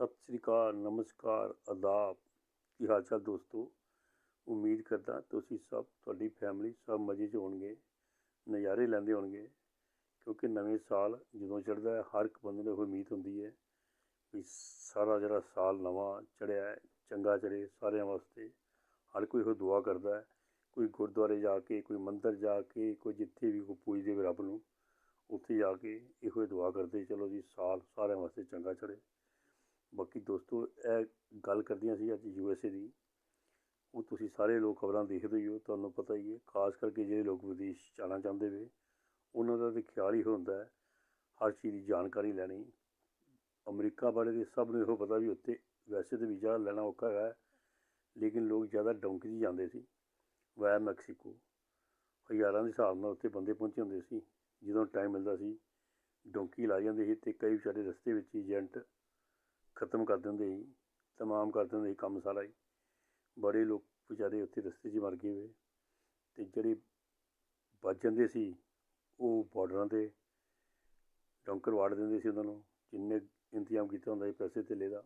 ਸਤਿ ਸ੍ਰੀ ਅਕਾਲ, ਨਮਸਕਾਰ, ਆਦਾਬ। ਕੀ ਹਾਲ ਚਾਲ ਦੋਸਤੋ? ਉਮੀਦ ਕਰਦਾ ਤੁਸੀਂ ਸਭ, ਤੁਹਾਡੀ ਫੈਮਿਲੀ ਸਭ ਮਜ਼ੇ 'ਚ ਹੋਣਗੇ, ਨਜ਼ਾਰੇ ਲੈਂਦੇ ਹੋਣਗੇ, ਕਿਉਂਕਿ ਨਵੇਂ ਸਾਲ ਜਦੋਂ ਚੜ੍ਹਦਾ ਹੈ, ਹਰ ਇੱਕ ਬੰਦੇ ਨੂੰ ਇਹ ਉਮੀਦ ਹੁੰਦੀ ਹੈ ਵੀ ਸਾਰਾ ਜਿਹੜਾ ਸਾਲ ਨਵਾਂ ਚੜ੍ਹਿਆ ਹੈ, ਚੰਗਾ ਚੜ੍ਹੇ ਸਾਰਿਆਂ ਵਾਸਤੇ, ਹਰ ਕੋਈ ਉਹ ਦੁਆ ਕਰਦਾ ਹੈ। ਕੋਈ ਗੁਰਦੁਆਰੇ ਜਾ ਕੇ, ਕੋਈ ਮੰਦਰ ਜਾ ਕੇ, ਕੋਈ ਜਿੱਥੇ ਵੀ ਕੋਈ ਪੂਜਦੇ ਹੋਏ ਰੱਬ ਨੂੰ, ਉੱਥੇ ਜਾ ਕੇ ਇਹੋ ਹੀ ਦੁਆ ਕਰਦੇ, ਚਲੋ ਜੀ, ਸਾਲ ਸਾਰਿਆਂ ਵਾਸਤੇ ਚੰਗਾ ਚੜ੍ਹੇ। ਬਾਕੀ ਦੋਸਤੋ, ਇਹ ਗੱਲ ਕਰਦੀਆਂ ਸੀ ਅੱਜ ਯੂ ਐਸ ਏ ਦੀ। ਉਹ ਤੁਸੀਂ ਸਾਰੇ ਲੋਕ ਖਬਰਾਂ ਦੇਖਦੇ ਹੀ ਹੋ, ਤੁਹਾਨੂੰ ਪਤਾ ਹੀ ਹੈ। ਖਾਸ ਕਰਕੇ ਜਿਹੜੇ ਲੋਕ ਵਿਦੇਸ਼ ਜਾਣਾ ਚਾਹੁੰਦੇ ਵੇ ਉਹਨਾਂ ਦਾ ਤਾਂ ਖਿਆਲ ਹੀ ਹੁੰਦਾ ਹੈ, ਹਰ ਚੀਜ਼ ਦੀ ਜਾਣਕਾਰੀ ਲੈਣੀ। ਅਮਰੀਕਾ ਬਾਰੇ ਤਾਂ ਸਭ ਨੂੰ ਇਹੋ ਪਤਾ ਵੀ ਉੱਥੇ ਵੈਸੇ ਤਾਂ ਵੀਜ਼ਾ ਲੈਣਾ ਔਖਾ ਹੈ, ਲੇਕਿਨ ਲੋਕ ਜ਼ਿਆਦਾ ਡੌਂਕੀ 'ਚ ਜਾਂਦੇ ਸੀ। ਵਾਇਆ ਮੈਕਸੀਕੋ, ਹਜ਼ਾਰਾਂ ਦੇ ਹਿਸਾਬ ਨਾਲ ਉੱਥੇ ਬੰਦੇ ਪਹੁੰਚੇ ਹੁੰਦੇ ਸੀ। ਜਦੋਂ ਟਾਈਮ ਮਿਲਦਾ ਸੀ, ਡੌਂਕੀ ਲਾ ਜਾਂਦੇ ਸੀ ਅਤੇ ਕਈ ਵਿਚਾਰੇ ਰਸਤੇ ਵਿੱਚ ਏਜੰਟ ਖਤਮ ਕਰ ਦਿੰਦੇ ਸੀ, ਤਮਾਮ ਕਰ ਦਿੰਦੇ ਸੀ ਕੰਮ ਸਾਰਾ ਹੀ। ਬੜੇ ਲੋਕ ਵਿਚਾਰੇ ਉੱਥੇ ਰਸਤੇ 'ਚ ਮਰ ਗਏ ਵੇ। ਅਤੇ ਜਿਹੜੇ ਬਚ ਜਾਂਦੇ ਸੀ, ਉਹ ਬਾਰਡਰਾਂ 'ਤੇ ਡੰਕਰ ਵਾੜ ਦਿੰਦੇ ਸੀ ਉਹਨਾਂ ਨੂੰ। ਜਿੰਨੇ ਇੰਤਜ਼ਾਮ ਕੀਤਾ ਹੁੰਦਾ ਸੀ ਪੈਸੇ ਧੇਲੇ ਦਾ,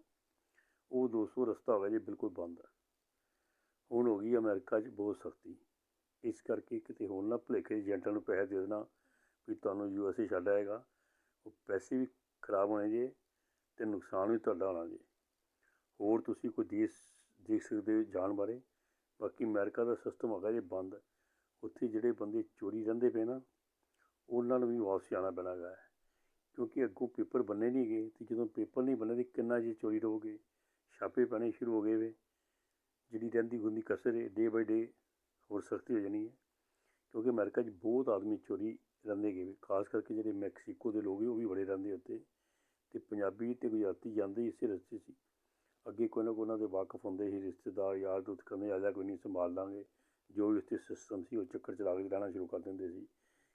ਉਹ 200 ਰਸਤਾ ਹੋ ਗਿਆ ਜੀ, ਬਿਲਕੁਲ ਬੰਦ। ਹੈ ਹੁਣ ਹੋ ਗਈ ਅਮਰੀਕਾ 'ਚ ਬਹੁਤ ਸਖਤੀ। ਇਸ ਕਰਕੇ ਕਿਤੇ ਹੋਰ ਨਾ ਭੁਲੇਖੇ ਏਜੰਟਾਂ ਨੂੰ ਪੈਸੇ ਦੇ ਦੇਣਾ ਵੀ ਤੁਹਾਨੂੰ ਯੂ ਐਸ ਏ ਛੱਡ ਆਏਗਾ। ਉਹ ਪੈਸੇ ਵੀ ਖਰਾਬ ਹੋਣੇ ਜੇ। ਅਤੇ ਨੁਕਸਾਨ ਵੀ ਤੁਹਾਡਾ ਹੋਣਾ ਜੀ। ਹੋਰ ਤੁਸੀਂ ਕੋਈ ਦੇਸ਼, ਦੇਖ ਸਕਦੇ ਹੋ ਜਾਣ ਬਾਰੇ? ਬਾਕੀ ਅਮਰੀਕਾ ਦਾ ਸਿਸਟਮ ਹੈਗਾ ਜੇ ਬੰਦ, ਉੱਥੇ ਜਿਹੜੇ ਬੰਦੇ ਚੋਰੀ ਰਹਿੰਦੇ ਪਏ ਨਾ, ਉਹਨਾਂ ਨੂੰ ਵੀ ਵਾਪਸ ਆਉਣਾ ਪੈਣਾ ਹੈਗਾ। ਕਿਉਂਕਿ ਅੱਗੋਂ ਪੇਪਰ ਬੰਨੇ ਨਹੀਂ ਗਏ ਅਤੇ ਜਦੋਂ ਪੇਪਰ ਨਹੀਂ ਬੰਨੇ ਤਾਂ ਕਿੰਨਾ ਜੀ ਚੋਰੀ ਰਹੋਗੇ, ਛਾਪੇ ਪੈਣੇ ਸ਼ੁਰੂ ਹੋ ਗਏ ਵੇ। ਜਿਹੜੀ ਰਹਿੰਦੀ ਗੁੰਦੀ ਕਸਰ ਹੈ ਡੇ ਬਾਈ ਡੇ ਹੋਰ ਸਖਤੀ ਹੋ ਜਾਣੀ ਹੈ ਕਿਉਂਕਿ ਅਮਰੀਕਾ 'ਚ ਬਹੁਤ ਆਦਮੀ ਚੋਰੀ ਰਹਿੰਦੇ ਗਏ ਵੇ, ਖਾਸ ਕਰਕੇ ਜਿਹੜੇ ਮੈਕਸੀਕੋ ਦੇ ਲੋਕ ਉਹ ਵੀ ਬੜੇ ਰਹਿੰਦੇ ਉੱਤੇ ਅਤੇ ਪੰਜਾਬੀ ਅਤੇ ਗੁਜਰਾਤੀ ਜਾਂਦੇ ਹੀ ਇਸੇ ਰਸਤੇ ਸੀ। ਅੱਗੇ ਕੋਈ ਨਾ ਕੋਈ ਉਹਨਾਂ ਦੇ ਵਾਕਫ ਹੁੰਦੇ ਸੀ ਰਿਸ਼ਤੇਦਾਰ ਯਾਰ ਦੋਸਤ ਕਹਿੰਦੇ, ਆ ਜਾ ਕੋਈ ਨਹੀਂ, ਸੰਭਾਲ ਲਾਂਗੇ। ਜੋ ਵੀ ਉੱਥੇ ਸਿਸਟਮ ਸੀ, ਉਹ ਚੱਕਰ ਚਲਾ ਕੇ ਰਹਿਣਾ ਸ਼ੁਰੂ ਕਰ ਦਿੰਦੇ ਸੀ।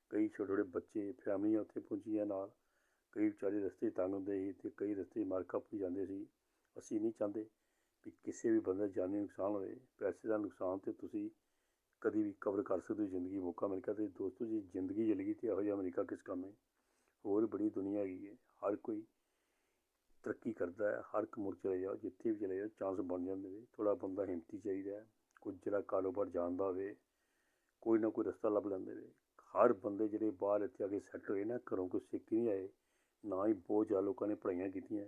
ਕਈ ਛੋਟੇ ਛੋਟੇ ਬੱਚੇ, ਫੈਮਲੀਆਂ ਉੱਥੇ ਪਹੁੰਚੀਆਂ ਨਾਲ। ਕਈ ਵਿਚਾਰੇ ਰਸਤੇ ਤੰਗ ਹੁੰਦੇ ਸੀ ਅਤੇ ਕਈ ਰਸਤੇ ਮਾਰ ਕੱਪ ਵੀ ਜਾਂਦੇ ਸੀ। ਅਸੀਂ ਨਹੀਂ ਚਾਹੁੰਦੇ ਵੀ ਕਿਸੇ ਵੀ ਬੰਦੇ ਦਾ ਜਾਨੀ ਨੁਕਸਾਨ ਹੋਵੇ। ਪੈਸੇ ਦਾ ਨੁਕਸਾਨ ਤੇ ਤੁਸੀਂ ਕਦੀ ਵੀ ਕਵਰ ਕਰ ਸਕਦੇ ਹੋ ਜ਼ਿੰਦਗੀ ਮੌਕਾ ਮਿਲ ਗਿਆ ਅਤੇ ਦੋਸਤੋ, ਜੀ ਜ਼ਿੰਦਗੀ ਚਲੀ ਗਈ ਅਤੇ ਇਹੋ ਜਿਹਾ ਅਮਰੀਕਾ ਕਿਸ ਕੰਮ ਹੈ? ਹੋਰ ਬੜੀ ਦੁਨੀਆ ਹੈਗੀ ਹੈ। ਹਰ ਕੋਈ ਤਰੱਕੀ ਕਰਦਾ ਹੈ। ਹਰ ਇੱਕ ਮੁਲਕ ਚਲੇ ਜਾਓ, ਜਿੱਥੇ ਵੀ ਚਲੇ ਜਾਓ ਚਾਂਸ ਬਣ ਜਾਂਦੇ ਨੇ। ਥੋੜ੍ਹਾ ਬੰਦਾ ਹਿੰਮਤੀ ਚਾਹੀਦਾ ਹੈ। ਕੁਝ ਜਿਹੜਾ ਕਾਰੋਬਾਰ ਜਾਣਦਾ ਹੋਵੇ, ਕੋਈ ਨਾ ਕੋਈ ਰਸਤਾ ਲੱਭ ਲੈਂਦੇ ਵੇ ਹਰ ਬੰਦੇ ਜਿਹੜੇ ਬਾਹਰ ਇੱਥੇ ਆ ਕੇ ਸੈੱਟ ਹੋਏ ਨਾ, ਘਰੋਂ ਕੋਈ ਸਿੱਖ ਨਹੀਂ ਆਏ, ਨਾ ਹੀ ਬਹੁਤ ਜ਼ਿਆਦਾ ਲੋਕਾਂ ਨੇ ਪੜ੍ਹਾਈਆਂ ਕੀਤੀਆਂ।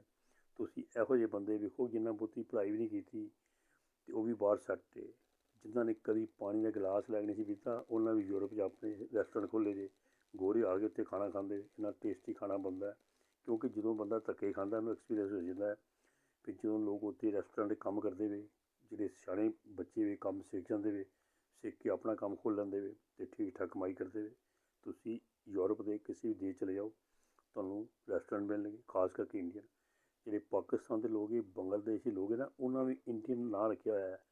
ਤੁਸੀਂ ਇਹੋ ਜਿਹੇ ਬੰਦੇ ਵੇਖੋ ਜਿਨ੍ਹਾਂ ਬਹੁਤੀ ਪੜ੍ਹਾਈ ਵੀ ਨਹੀਂ ਕੀਤੀ ਅਤੇ ਉਹ ਵੀ ਬਾਹਰ ਸੈੱਟ ਏ ਜਿਨ੍ਹਾਂ ਨੇ ਕਦੀ ਪਾਣੀ ਦਾ ਗਲਾਸ ਲੈ ਕੇ ਨਹੀਂ ਸੀ ਪੀਤਾ, ਉਹਨਾਂ ਵੀ ਯੂਰਪ 'ਚ ਆਪਣੇ ਰੈਸਟੋਰੈਂਟ ਖੋਲ੍ਹੇ ਜੇ। ਗੋਰੇ ਆ ਕੇ ਉੱਥੇ ਖਾਣਾ ਖਾਂਦੇ ਇੰਨਾ ਟੇਸਟੀ ਖਾਣਾ ਬਣਦਾ ਕਿਉਂਕਿ ਜਦੋਂ ਬੰਦਾ ਧੱਕੇ ਖਾਂਦਾ ਉਹਨੂੰ ਐਕਸਪੀਰੀਅੰਸ ਹੋ ਜਾਂਦਾ ਵੀ ਜਦੋਂ ਲੋਕ ਉੱਥੇ ਰੈਸਟੋਰੈਂਟ 'ਤੇ ਕੰਮ ਕਰਦੇ ਵੇ, ਜਿਹੜੇ ਸਿਆਣੇ ਬੱਚੇ ਵੇ, ਕੰਮ ਸਿੱਖ ਜਾਂਦੇ ਵੇ, ਸਿੱਖ ਕੇ ਆਪਣਾ ਕੰਮ ਖੋਲ੍ਹ ਲੈਂਦੇ ਵੇ ਅਤੇ ਠੀਕ ਠਾਕ ਕਮਾਈ ਕਰਦੇ ਵੇ, ਤੁਸੀਂ ਯੂਰਪ ਦੇ ਕਿਸੇ ਵੀ ਦੇਸ਼ ਚਲੇ ਜਾਓ, ਤੁਹਾਨੂੰ ਰੈਸਟੋਰੈਂਟ ਮਿਲਣਗੇ, ਖਾਸ ਕਰਕੇ ਇੰਡੀਅਨ ਜਿਹੜੇ ਪਾਕਿਸਤਾਨ ਦੇ ਲੋਕ ਇਹ ਬੰਗਲਾਦੇਸ਼ੀ ਲੋਕ ਹੈ ਨਾ, ਉਹਨਾਂ ਵੀ ਇੰਡੀਅਨ ਨਾਂ ਰੱਖਿਆ ਹੋਇਆ ਹੈ।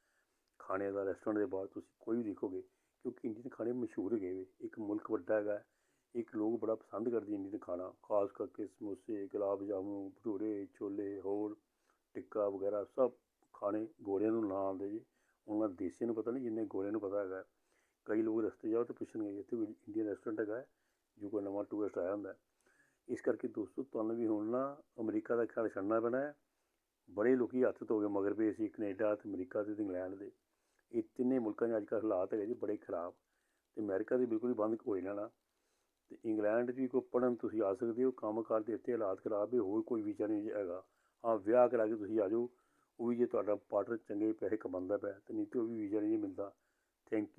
ਖਾਣੇ ਦਾ ਰੈਸਟੋਰੈਂਟ ਦੇ ਬਾਅਦ ਤੁਸੀਂ ਕੋਈ ਵੀ ਦੇਖੋਗੇ, ਕਿਉਂਕਿ ਇੰਡੀਅਨ ਖਾਣੇ ਮਸ਼ਹੂਰ ਹੈਗੇ ਵੇ। ਇੱਕ ਮੁਲਕ ਵੱਡਾ ਹੈਗਾ ਇੱਕ ਲੋਕ ਬੜਾ ਪਸੰਦ ਕਰਦੇ ਇੰਡੀਅਨ ਖਾਣਾ, ਖਾਸ ਕਰਕੇ ਸਮੋਸੇ, ਗੁਲਾਬ ਜਾਮੁਨ, ਭਟੂਰੇ, ਛੋਲੇ, ਹੋਰ ਟਿੱਕਾ ਵਗੈਰਾ ਸਭ ਖਾਣੇ ਗੋਰਿਆਂ ਨੂੰ ਨਾ ਆਉਂਦੇ ਜੀ। ਉਹਨਾਂ ਦੇਸੀਆਂ ਨੂੰ ਪਤਾ ਨਹੀਂ ਜਿੰਨੇ ਗੋਰਿਆਂ ਨੂੰ ਪਤਾ ਹੈਗਾ ਕਈ ਲੋਕ ਰਸਤੇ ਜਾਓ ਤਾਂ ਪੁੱਛਣਗੇ ਇੱਥੇ ਕੋਈ ਇੰਡੀਅਨ ਰੈਸਟੋਰੈਂਟ ਹੈਗਾ ਜੋ ਕੋਈ ਨਵਾਂ ਟੂਰਿਸਟ ਆਇਆ ਹੁੰਦਾ ਇਸ ਕਰਕੇ ਦੋਸਤੋ ਤੁਹਾਨੂੰ ਵੀ ਹੁਣ ਨਾ ਅਮਰੀਕਾ ਦਾ ਖਿਆਲ ਛੱਡਣਾ ਪੈਣਾ ਹੈ। ਬੜੇ ਲੋਕੀ ਹੱਥ ਧੋ ਕੇ ਮਗਰ ਪਏ ਸੀ ਕੈਨੇਡਾ ਅਤੇ ਅਮਰੀਕਾ ਅਤੇ ਇੰਗਲੈਂਡ ਦੇ। ਇਹ ਤਿੰਨੇ ਮੁਲਕਾਂ ਦੇ ਅੱਜ ਕੱਲ੍ਹ ਹਾਲਾਤ ਹੈਗੇ ਜੀ ਬੜੇ ਖਰਾਬ। ਅਤੇ ਅਮਰੀਕਾ ਦੇ ਬਿਲਕੁਲ ਹੀ ਬੰਦ ਹੋ ਜਾਣਾ ਅਤੇ ਇੰਗਲੈਂਡ 'ਚ ਵੀ ਕੋਈ ਪੜ੍ਹਨ ਤੁਸੀਂ ਆ ਸਕਦੇ ਹੋ, ਕੰਮ ਕਾਰ ਦੇ ਇੱਥੇ ਹਾਲਾਤ ਖਰਾਬ ਹੈ ਹੋਰ ਕੋਈ ਵੀਜ਼ਾ ਨਹੀਂ ਹੈਗਾ। ਹਾਂ, ਵਿਆਹ ਕਰਾ ਕੇ ਤੁਸੀਂ ਆ ਜਾਓ, ਉਹ ਵੀ ਜੇ ਤੁਹਾਡਾ ਪਾਰਟਨਰ ਚੰਗੇ ਪੈਸੇ ਕਮਾਉਂਦਾ ਪਿਆ ਅਤੇ ਨਹੀਂ ਤਾਂ ਉਹ ਵੀ ਵੀਜ਼ਾ ਨਹੀਂ ਮਿਲਦਾ। Thank you